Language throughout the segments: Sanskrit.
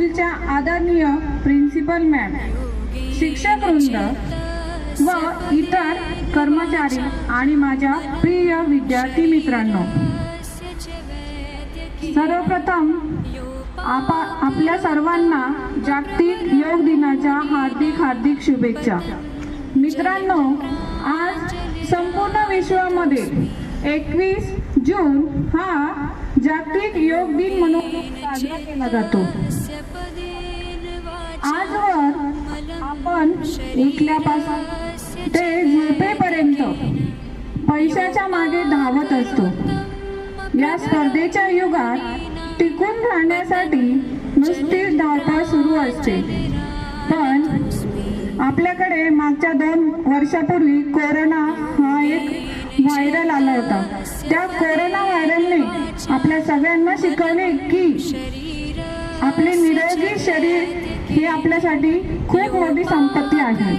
स्कूलच्या आदरणीय प्रिन्सिपल मॅम शिक्षक वृंद व इतर कर्मचारी आणि माझ्या प्रिय विद्यार्थी मित्रांनो सर्वप्रथम आपा आपल्या सर्वांना जागतिक योग दिनाच्या हार्दिक हार्दिक शुभेच्छा. मित्रांनो आज संपूर्ण विश्वामध्ये एकवीस जून हा जागतिक योग दिन म्हणून साजरा केला जातो. आजवर आपण उठल्यापासून ते झोपेपर्यंत पैशाच्या मागे धावत असतो. या स्पर्धेच्या युगात टिकून राहण्यासाठी नुसती धावपळ सुरू असते. पण आपल्याकडे मागच्या दोन वर्षापूर्वी कोरोना हा एक व्हायरल आला होता. त्या कोरोना व्हायरलने आपल्या सगळ्यांना शिकवले की आपले निरोगी शरीर ही आपल्यासाठी खूप मोठी संपत्ती आहे.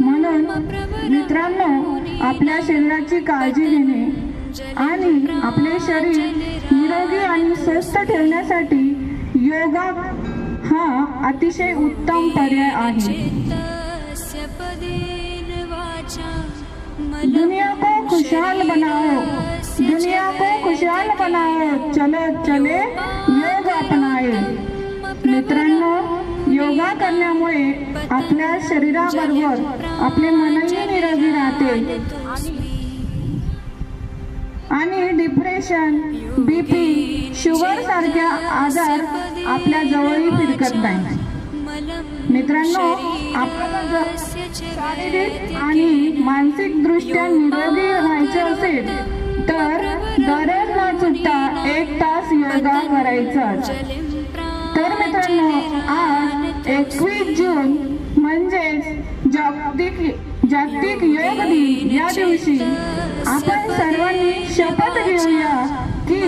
म्हणून मित्रांनो आपल्या शरीराची काळजी घेणे आणि आपले शरीर निरोगी आणि स्वस्थ ठेवण्यासाठी योगा हा अतिशय उत्तम पर्याय आहे. दुनिया को खुशहाल बनाओ. दुनिया को खुशहाल बनाओ. चलो चले. आपण आहे. मित्रांनो योगा करण्यामुळे आपल्या शरीराबरोबर आपले मनही निरोगी राहते. आणि डिप्रेशन बीपी शुगर सारख्या आजार आपल्या जवळही फिरकत नाही मित्रांनो आपल्याला शारीरिक आणि मानसिक दृष्ट्या निरोगी व्हायचे असेल तर दररोज न चुकता एक तास योगा करायचा तर मित्रांनो आज एकवीस जून म्हणजेच जागतिक जागतिक योग दिन या दिवशी आपण सर्वांनी शपथ घेऊया की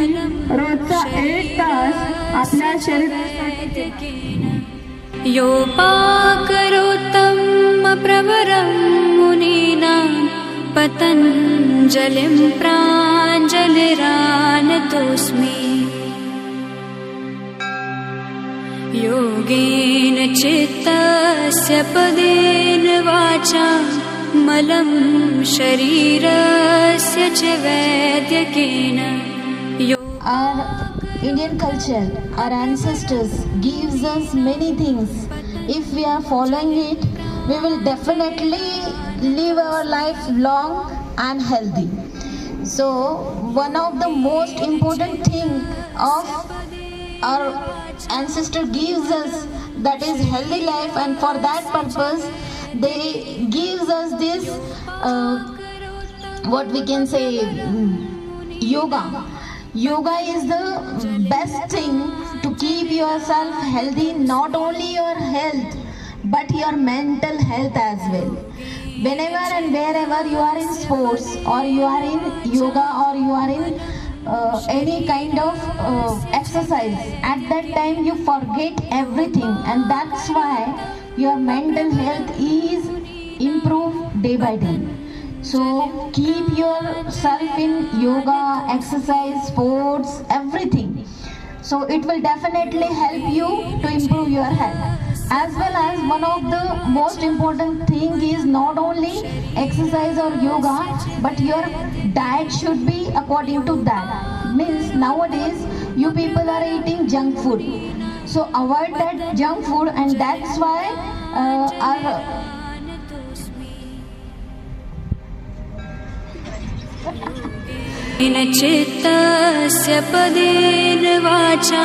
रोजचा एक तास आपल्या शरीरासाठी करोतम प्रवरम मुनीना पतञ्जलिं प्राञ्जलिरानतोऽस्मि योगेन चित्तस्य पदेन वाचा मलं शरीरस्य च वैद्यकेन Indian culture, our ancestors gives us many things. If we are following it, we will definitely live our life long and healthy. So one of the most important thing of our ancestor gives us that is healthy life and for that purpose they gives us this uh, what we can say yoga yoga is the best thing to keep yourself healthy not only your health but your mental health as well whenever and wherever you are in sports or you are in yoga or you are in uh, any kind of uh, exercise at that time you forget everything. And that's why your mental health is improved day by day. So keep yourself in yoga exercise sports everything. So it will definitely help you to improve your health as well as one of the most important thing is not only exercise or yoga but your diet should be according to that means nowadays you people are eating junk food so avoid that junk food and that's why uh, our चित्तस्य पदेन वाचा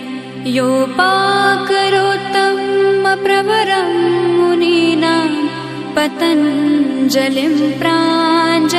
योपाकरोत्तम प्रवरं मुनीनां पतञ्जलिं प्राञ्जलिरानतोऽस्मि